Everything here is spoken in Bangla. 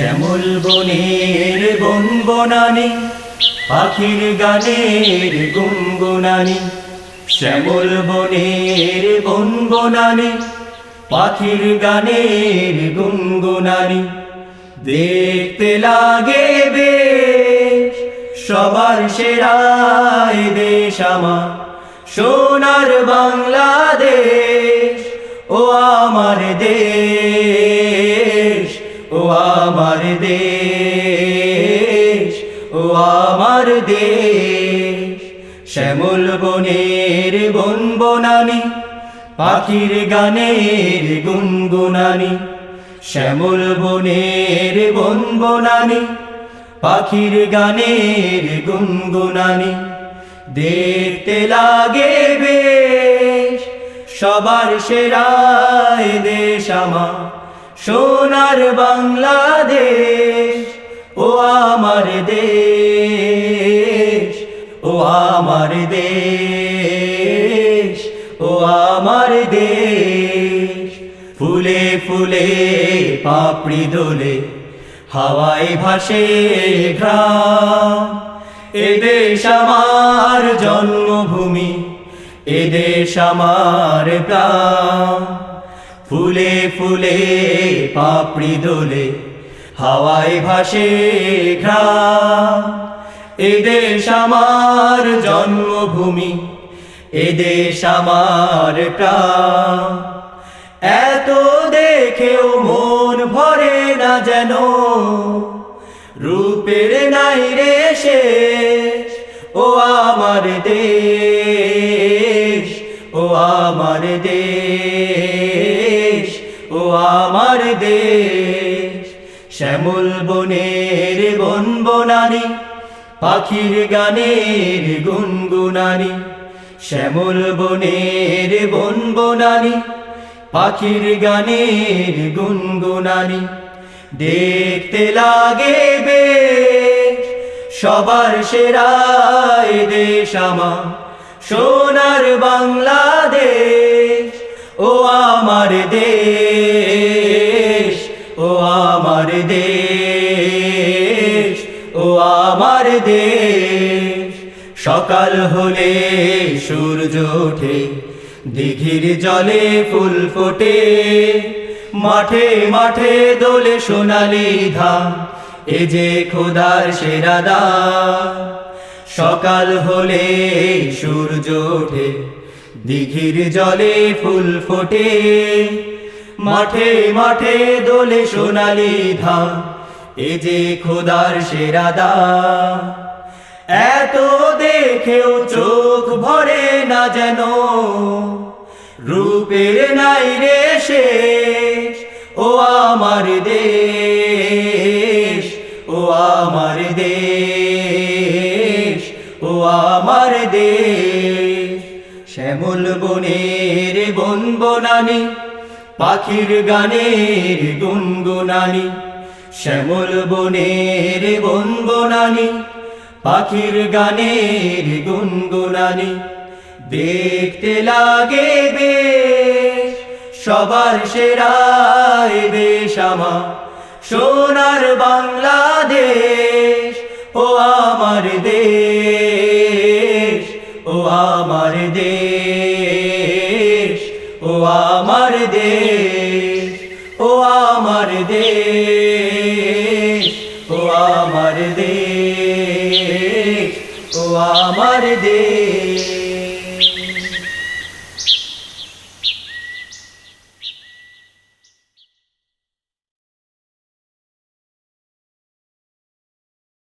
শ্যামল বনের বন বনানি পাখির গানের গুনগুনানি। শ্যামল বনের বন বনানি পাখির গানের গুনগুনানি। দেখতে লাগে বেশ, সবার সেরাই দেশ আমার। সোনার বাংলাদেশ, ও আমার দেশ। ও আমার দেশ, ও আমার দেশ, শ্যামল বনের বন বনানি পাখির গানের গুনগুনানি, শ্যামল বনের বন বনানি পাখির গানের গুনগুনানি, দেখতে লাগে বেশ, সবার সেরাই দেশ আমার। সোনার বাংলাদেশ, ও আমার দেশ, ও আমার দেশ, ও আমার দেশ। ফুলে ফুলে পাপড়ি দোলে, হাওয়ায় ভাসে ঘ্রাম এদেশ আমার জন্মভূমি এদেশ আমার প্রাণ। ফুলে ফুলে, পাপড়ি দোলে, হাওয়ায় ভাসে ঘ্রাম এদেশ আমার জন্মভূমি এদেশ আমার প্রাণ। এত দেখেও মন ভরে না যেন, রূপের নাই রে শেষ। ও আমার দেশ আমার দেশ। শ্যামল বনের বন বনানি, পাখির গানের গুনগুনানি। শ্যামল বনের বন বনানি, পাখির গানের গুনগুনানি। দেখতে লাগে বেশ, সবার সেরাই দেশ আমার। সোনার বাংলাদেশ, ও আমার দেশ। আমার দেশ। সকাল হলে সূর্য ওঠে, দিঘির জলে ফুল ফোটে। মাঠে মাঠে দোলে সোনালি ধান, এ যে খোদার সেরা দান। সকাল হলে সূর্য ওঠে, দিঘির জলে ফুল ফোটে। মাঠে মাঠে দোলে সোনালি ধান এ যে খোদার সেরা দান এত দেখেও চোখ ভরে না যেন। রূপের নাই রে শেষ, ও আমার দেশ, ও আমার দেশ, ও আমার দেশ। শ্যামল বনের বন বনানি পাখির গানের গুনগুনানি শ্যামল বনের বন বনানি পাখির গানের গুনগুনানি। দেখতে লাগে বেশ, সবার সেরাই দেশ আমার। সোনার বাংলাদেশ, ও আমার দেশ, ও আমার দেশ, ও আমার দেশ, ও আমার দেশ। আমার দেশ ও আমার দেশ।